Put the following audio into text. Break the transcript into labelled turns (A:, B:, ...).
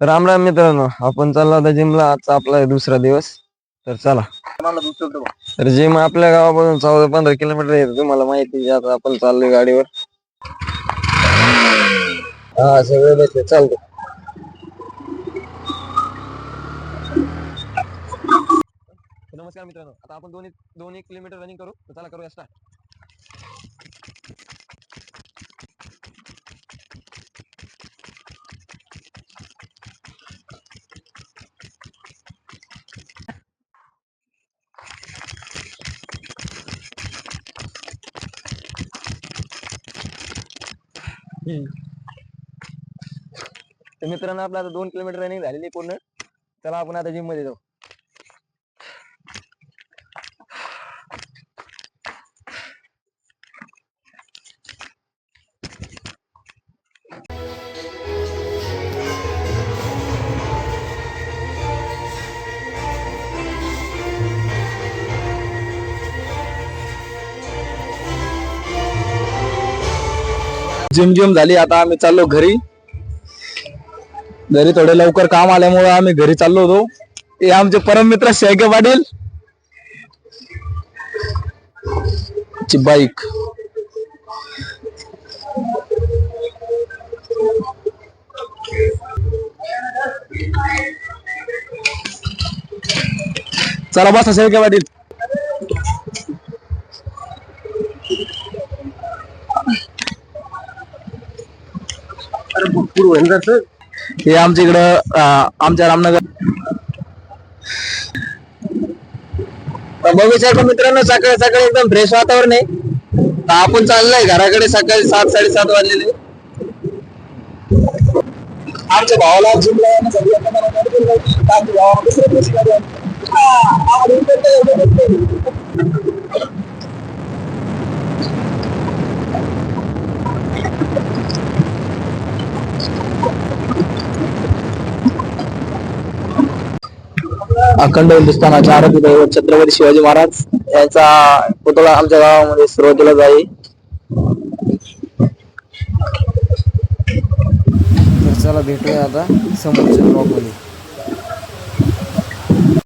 A: राम राम मित्रांनो आपण चाललो होता जिमला. आजचा आपला दुसरा दिवस. तर चला. तर जिम आपल्या गावापासून चौदा पंधरा किलोमीटर येत. तुम्हाला माहिती आता आपण चाललोय गाडीवर. हा सगळे बसले. चालतो नमस्कार मित्रांनो आता आपण दोन्ही दोन्ही किलोमीटर रनिंग करू. तर चला करूया स्टार्ट तर मित्रांनो आपलं आता दोन किलोमीटर रनिंग झालेली आहे पूर्ण. चला आपण आता जिममध्ये जाऊ.
B: जिमझिम झाली. आता आम्ही चाललो घरी. घरी थोडे लवकर काम आल्यामुळे आम्ही घरी चाललो होतो. हे आमचे परम मित्र शेगे पाटील. ची बाईक. चला बसा शेगे पाटील. हे आमच्या इकडं आमच्या रामनगर
A: बघू मित्रांनो सकाळी सकाळी एकदम फ्रेश वातावरण आहे. आपण चाललंय घराकडे सकाळी सात साडेसात वाजलेले.
B: आमच्या भावाला जिमला अखंड हिंदुस्थानाचे आराध्य दैवत छत्रपती शिवाजी महाराज यांचा पुतळा आमच्या गावामध्ये सुरुवातीला जाईल.
A: तर चला भेटूया आता समोरच्या ब्लॉगमध्ये.